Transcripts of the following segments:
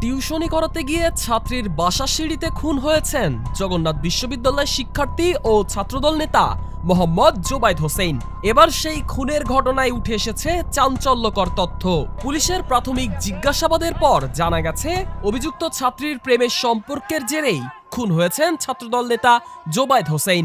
টিউশনি করাতে গিয়ে ছাত্রীর বাসা সিঁড়িতে খুন হয়েছেন জগন্নাথ বিশ্ববিদ্যালয়ের শিক্ষার্থী ও ছাত্রদল নেতা মোহাম্মদ জোবাইদ হোসেন। এবার সেই খুনের ঘটনায় উঠে এসেছে চাঞ্চল্যকর তথ্য। পুলিশের প্রাথমিক জিজ্ঞাসাবাদের পর জানা গেছে, অভিযুক্ত ছাত্রীর প্রেমের সম্পর্কের জেরেই খুন হয়েছেন ছাত্রদল নেতা জোবাইদ হোসেন।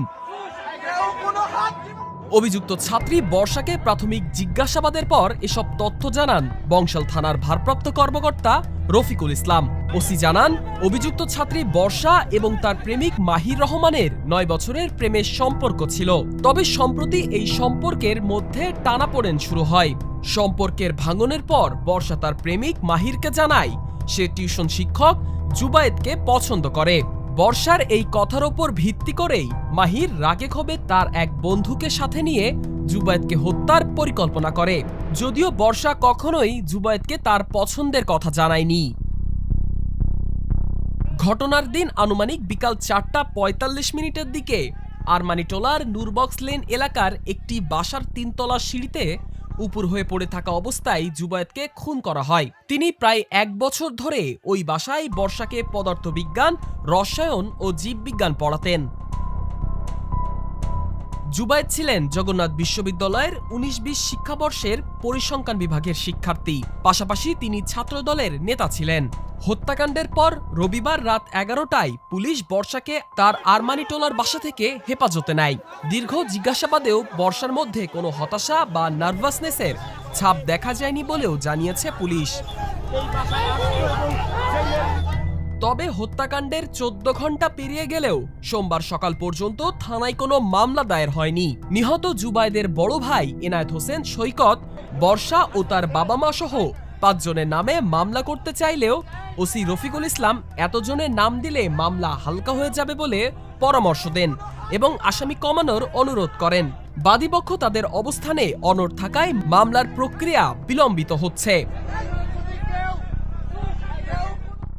অভিযুক্ত ছাত্রী বর্ষাকে প্রাথমিক জিজ্ঞাসাবাদের পর এসব তথ্য জানান বংশাল থানার ভারপ্রাপ্ত কর্মকর্তা রফিকুল ইসলাম। ওসি জানান, অভিযুক্ত ছাত্রী বর্ষা এবং তার প্রেমিক মাহির রহমানের নয় বছরের প্রেমের সম্পর্ক ছিল। তবে সম্প্রতি এই সম্পর্কের মধ্যে টানাপোড়েন শুরু হয়। সম্পর্কের ভাঙনের পর বর্ষা তার প্রেমিক মাহিরকে জানায়, সে টিউশন শিক্ষক জুবায়েদকে পছন্দ করে। বর্ষার এই কথার ওপর ভিত্তি করেই মাহির রাগে ক্ষোভে তার এক বন্ধুকে সাথে নিয়ে জুবায়েদকে হত্যার পরিকল্পনা করে। যদিও বর্ষা কখনোই জুবায়েদকে তার পছন্দের কথা জানায়নি। ঘটনার দিন আনুমানিক বিকাল চারটা পঁয়তাল্লিশ মিনিটের দিকে আরমানিটোলার নুরবক্স লেন এলাকার একটি বাসার তিনতলা সিঁড়িতে উপর হয়ে পড়ে থাকা অবস্থায় জুবায়েতকে খুন করা হয়। তিনি প্রায় এক বছর ধরে ওই বাসায় বর্ষাকে পদার্থবিজ্ঞান, রসায়ন ও জীববিজ্ঞান পড়াতেন। জুবায়েদ ছিলেন জগন্নাথ বিশ্ববিদ্যালয়ের উনিশ বিশ শিক্ষাবর্ষের পরিসংখ্যান বিভাগের শিক্ষার্থী। পাশাপাশি তিনি ছাত্রদলের নেতা ছিলেন। হত্যাকাণ্ডের পর রবিবার রাত এগারোটায় পুলিশ বর্ষাকে তার আরমানিটোলার বাসা থেকে হেফাজতে নেয়। দীর্ঘ জিজ্ঞাসাবাদেও বর্ষার মধ্যে কোনো হতাশা বা নার্ভাসনেসের ছাপ দেখা যায়নি বলেও জানিয়েছে পুলিশ। তবে হত্যাকাণ্ডের চোদ্দ ঘণ্টা পেরিয়ে গেলেও সোমবার সকাল পর্যন্ত থানায় কোনো মামলা দায়ের হয়নি। নিহত জুবাইদের বড় ভাই এনায়েত হোসেন, সৈকত, বর্ষা ও তার বাবা মা সহ পাঁচজনের নামে মামলা করতে চাইলেও ওসি রফিকুল ইসলাম এতজনের নাম দিলে মামলা হালকা হয়ে যাবে বলে পরামর্শ দেন এবং আসামি কমানোর অনুরোধ করেন। বাদীপক্ষ তাদের অবস্থানে অনড় থাকায় মামলার প্রক্রিয়া বিলম্বিত হচ্ছে।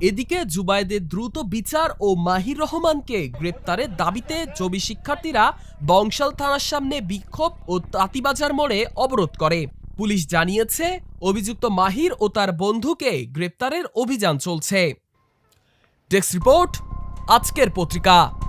এদিকে জুবায়েদের দ্রুত বিচার ও মাহির রহমানকে গ্রেপ্তারের দাবিতে জবি শিক্ষার্থীরা বংশাল থানার সামনে বিক্ষোভ ও তাঁতিবাজার মোড়ে অবরোধ করে। পুলিশ জানিয়েছে, অভিযুক্ত মাহির ও তার বন্ধুকে গ্রেপ্তারের অভিযান চলছে। ডেস্ক রিপোর্ট, আজকের পত্রিকা।